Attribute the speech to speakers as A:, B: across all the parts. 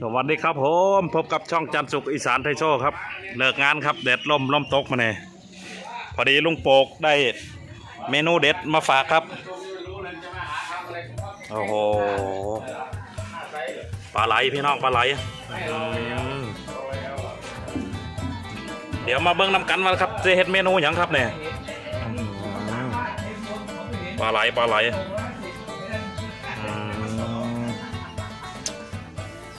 A: สวัสดีครับผมพบกับช่องจันสุขอีสานไทยโชว์ครับ เลิกงานครับแดดลมลมตกมาเนี่ยพอดีลุงโปกได้เมนูเด็ดมาฝากครับ โอ้โหปลาไหลพี่น้องปลาไหลอืมเดี๋ยวมาเบิ้งน้ำกันมาครับจะเฮ็ดเมนูอย่างครับเนี่ยอืมปลาไหลปลาไหล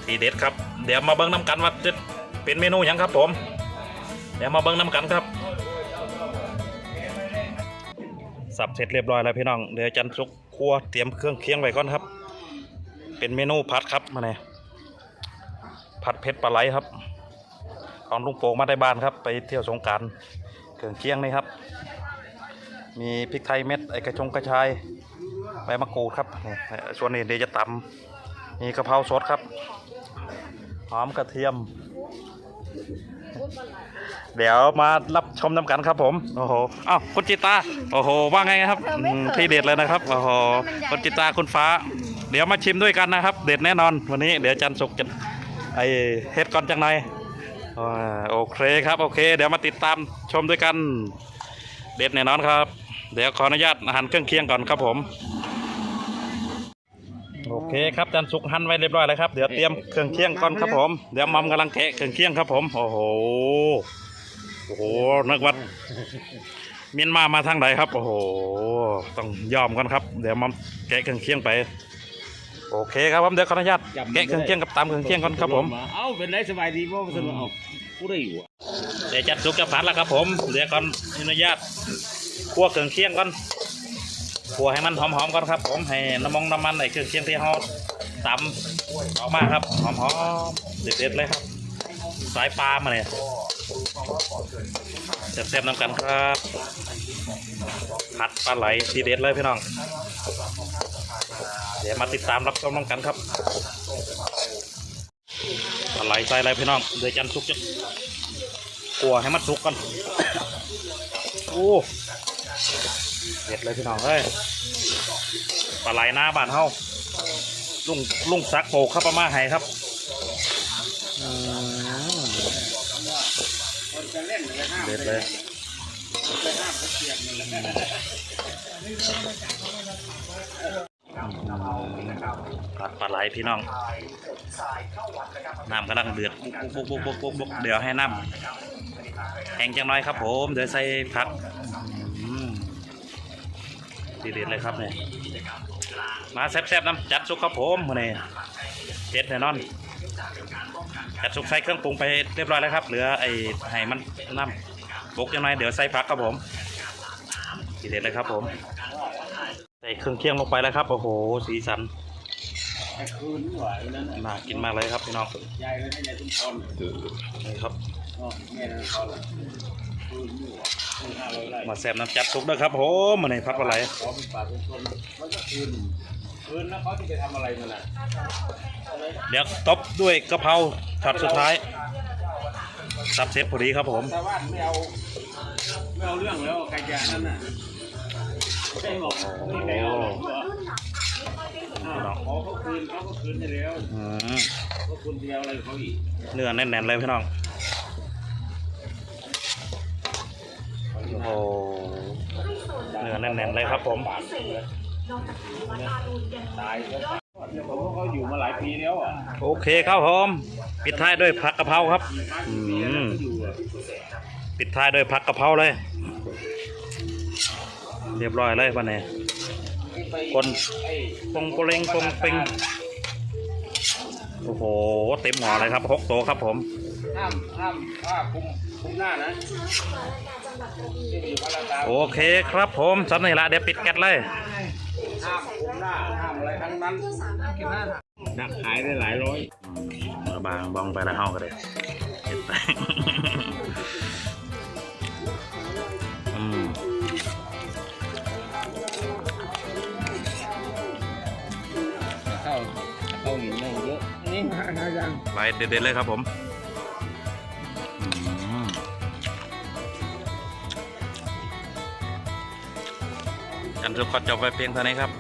A: ทีเด็ดครับ เดี๋ยวมาเบิ้งน้ำกันว่าจะเป็นเมนูยังครับผม เดี๋ยวมาเบิ้งน้ำกันครับสับเสร็จเรียบร้อยแล้วพี่น้อง เดี๋ยวจันทรุกครัวเตรียมเครื่องเคียงไว้ก่อนครับ เป็นเมนูผัดครับมาเนี่ยผัดเผ็ดปลาไหลครับ ของลุงโป่งมาได้บ้านครับ ไปเที่ยวสงการเครื่องเคียงนี่ครับ มีพริกไทยเม็ดไอกระชงกระชายใบมะกรูดครับนี่ส่วนนี้เดี๋ยวจะตำ มีกะเพราสดครับ หอมกระเทียม เดี๋ยวมารับชมน้ำกันครับผม โอ้โหอ้าวคุณจิตา โอ้โห ว่าไงครับอืมที่เด็ดเลยนะครับ โอ้โห คุณจิตาคุณฟ้า เดี๋ยวมาชิมด้วยกันนะครับ เด็ดแน่นอน วันนี้เดี๋ยวจันสุกจะไอเฮ็ดก่อนจังไหนอ่าโอเคครับ โอเค เดี๋ยวมาติดตามชมด้วยกัน เด็ดแน่นอนครับ เดี๋ยวขออนุญาตหั่นเครื่องเคียงก่อนครับผมโอ เคครับจันสุกหั่นไว้เรียบร้อยแล้วครับเดี๋ยวเตรียมเครื่องเคียงก่อนครับผมเดี๋ยวมัมกำลังแกะเครื่องเคียงครับผมโอ้โหโอ้โหนึกว่าเมียนมามาทางไหนครับ โอ้โหต้องยอมกันครับ เดี๋ยวมัมแกะเครื่องเคียงไป โอเคครับผมเดี๋ยวขออนุญาตแกะเครื่องเคียงกับตามเครื่องเคียงก่อนครับผม
B: เอ้าเป็นไรสบายดีบ่สนุกเอาผู้ได้อยู่อะ
A: เดี๋ยวจัดสุกจะผัดแล้วครับผมเดี๋ยวก่อนอนุญาตคั่วเครื่องเคียงก่อน คั่วให้มันหอมๆก่อนครับ ผมให้น้ำมงน้ำมันในเครื่องเคียงที่เขาตำออกมาครับหอมๆเด็ดๆเลยครับ สายปลามาเนี่ยแซ่บๆน้ำกันครับผัดปลาไหลทีเด็ดเลยพี่น้อง เดี๋ยวมาติดตามรับชมน้ำกันครับปลาไหลใส่อะไรพี่น้องเดี๋ยวจันทุกจะกลัวให้มันสุกก่อนโอ้ เด็ดเลยพี่น้องเอ้ยปลาไหลหน้าบ้านเฮาลุงลุงซักโปกเข้าประมาให้ครับอืมเด็ดเลยผัดปลาไหลพี่น้องน้ำกำลังเดือดบุกบุกบุกบุกบุกเดี๋ยวให้น้ำแห้งจังน้อยครับผม เดี๋ยวใส่ผัก ดีเด็ดเลยครับเนี่ยมาแซ่บๆน้ำจัดซุกครับผมมาเนี่ยเด็ดแน่นอนจัดซุกใส่เครื่องปรุงไปเรียบร้อยแล้วครับเหลือไอ้ให้มันน้ำบกจังน้อยเดี๋ยวใส่ผักครับผมดีเด็ดเลยครับผมใส่เครื่องเคียงลงไปแล้วครับโอ้โหสีสัน
B: น่า
A: กินมากเลยครับพี่น้อง
B: ยายเลยนะยายตุ้มตอน
A: นี่ครับ
B: อ๋อแม่นั่นตอนละคืนนี่หว่าคืนห้าร้อยไร่
A: มาแซมน้ำจัดซุกด้วยครับผมมาในพัดปลาไหล
B: ขอเป็นป่าเป็นคนมันก็คืนคืนแล้วเขาจะไปทำอะไรมันอะ
A: เดี๋ยวตบด้วยกะเพราช็อตสุดท้ายสับเสร็จพอดีครับผม
B: ชาวบ้านไม่เอาไม่เอาเรื่องแล้วใครจะนั่นน่ะไม่บอกไม่เอาหรอกอ้าวขอเขาคืนเขาก็คืนให้แล้ว
A: อืม
B: เขาคืนจะเอาอะไรเขาอีก
A: เนื้อแน่นๆเลยพี่น้อง แน่นๆเลยครับผม
B: ตายแล้วเนี่ยผมว่าเขาอยู่มาหลายปีแล้วอะ
A: โอเคครับผมปิดท้ายด้วยผักกะเพราครับ อืม
B: อยู่อะ
A: ปิดท้ายด้วยผักกะเพราเลย เรียบร้อยเลยวันนี้คน
B: ไอ้
A: ปงโปเรงปงเปงโอ้โห เต็มหม้อเลยครับหกโตวครับผม
B: ห้ามห้ามห้ามคุมคุมหน้านะ ที่อยู่พระราชา
A: โอเคครับผมสันนี่ละเดี๋ยวปิดแก๊สเลย
B: ห้ามคุมหน้าห้ามอะไรทั้งนั้นนักขายได้หลายร้อย
A: มาบางบองไปละห้องกันเลยเจ็ดไปอืม
B: เข้าเข้าหินไม่เยอะนี่นะยัง
A: ไปเด็ดๆเลยครับผมอืม จันทร์สุขก็จบไปเพียงเท่านี้ครับ